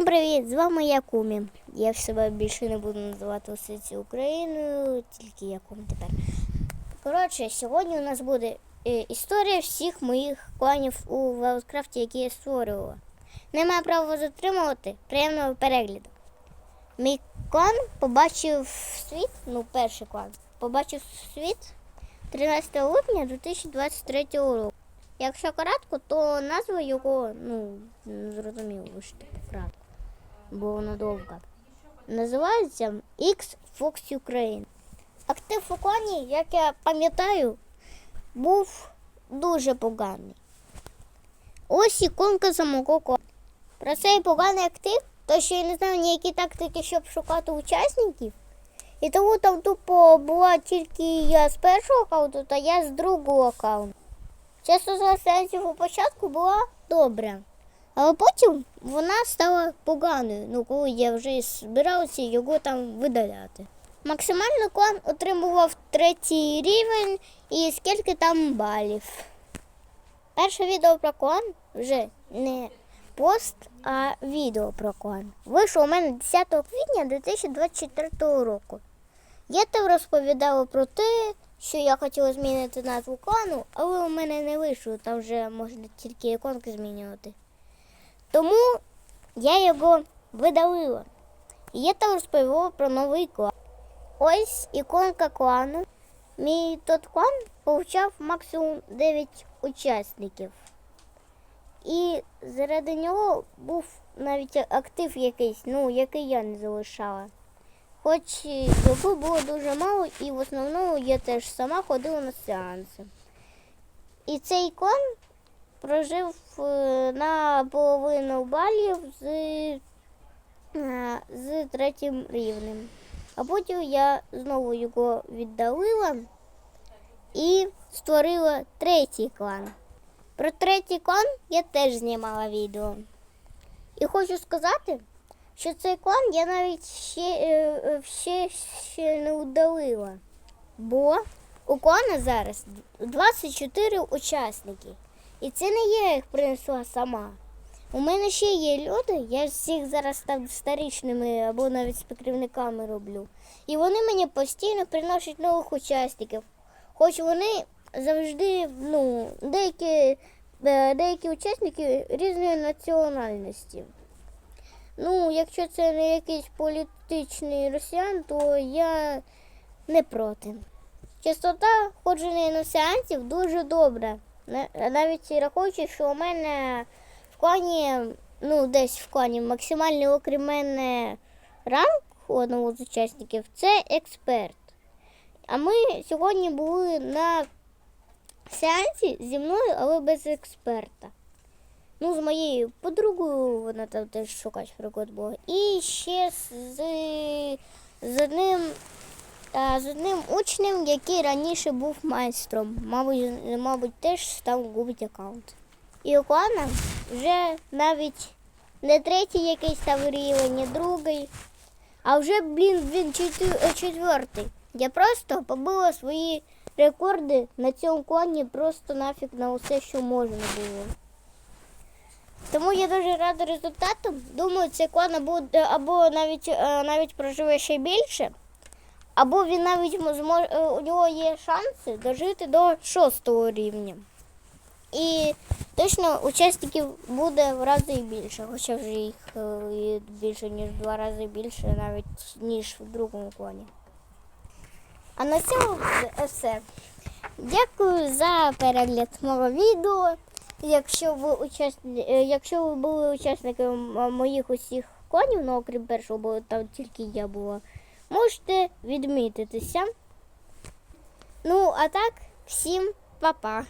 Привіт, з вами. Я себе більше не буду називати усе ці Україною, тільки Якум тепер. Коротше, сьогодні у нас буде е, історія всіх моїх кланів у Вайлдкрафті, які я створювала. Немає права затримувати. Приємного перегляду. Мій клан побачив світ, ну, перший клан, побачив світ 13 липня 2023 року. Якщо кратко, то назва його, ну, зрозуміло, що типу кратко, бо воно довго. Називається X Fox Ukraine. Актив у клані, як я пам'ятаю, був дуже поганий. Ось іконка самого клану. Про цей поганий актив, то що я не знаю ніякі тактики, щоб шукати учасників. І тому там тупо була тільки я з першого аккаунту, та я з другого аккаунту. Частота сеансів у початку була добра, але потім вона стала поганою, ну коли я вже збирався його там видаляти. Максимально клан отримував третій рівень і скільки там балів. Перше відео про клан вже не пост, а відео про клан. Вийшло у мене 10 квітня 2024 року. Я там розповідала про те, що я хотіла змінити назву клану, але у мене не вийшло, там вже можна тільки іконки змінювати. Тому я його видалила. І я там розповіла про новий клан. Ось іконка клану. Мій тот клан получав максимум 9 учасників. І заради нього був навіть актив якийсь, ну, який я не залишала. Хоч його було дуже мало, і в основному я теж сама ходила на сеанси. І цей клан прожив е, на половину балів з, е, з третім рівнем. А потім я знову його віддалила і створила третій клан. Про третій клан я теж знімала відео. І хочу сказати, що цей клан я навіть ще, е, ще, ще не удалила. Бо у клана зараз 24 учасники. І це не я їх принесла сама. У мене ще є люди, я всіх зараз там старічними або навіть з покривниками роблю. І вони мені постійно приносять нових учасників. Хоч вони завжди, ну, деякі, е, деякі учасники різної національності. Ну, якщо це не якийсь політичний росіян, то я не проти. Частота ходження на сеансів дуже добра. На- Навіть рахуючи, що у мене в клані, ну, десь в клані максимальний окрім мене ранг у одного з учасників це експерт. А ми сьогодні були на сеансі зі мною, але без експерта. Ну, з моєю подругою вона там теж шукач пригод була. І ще з, з одним. З одним учнем, який раніше був майстром, мабуть, мабуть, теж став губить аккаунт. І у клана вже навіть не третій якийсь там рівень, не другий, а вже, блін, він четвертий. Я просто побила свої рекорди на цьому клані просто нафіг на усе, що можна було. Тому я дуже рада результату. Думаю, цей буде або навіть е, навіть проживе ще більше, або він навіть зможе, у нього є шанси дожити до шостого рівня. І точно учасників буде в рази більше, хоча вже їх е, більше, ніж в два рази більше, навіть ніж в другому клані. А на цьому все. Дякую за перегляд мого відео. Якщо ви учасні... е, якщо ви були учасниками моїх усіх кланів, ну окрім першого, бо там тільки я була, можете відмітитися. Ну, а так, всім па-па.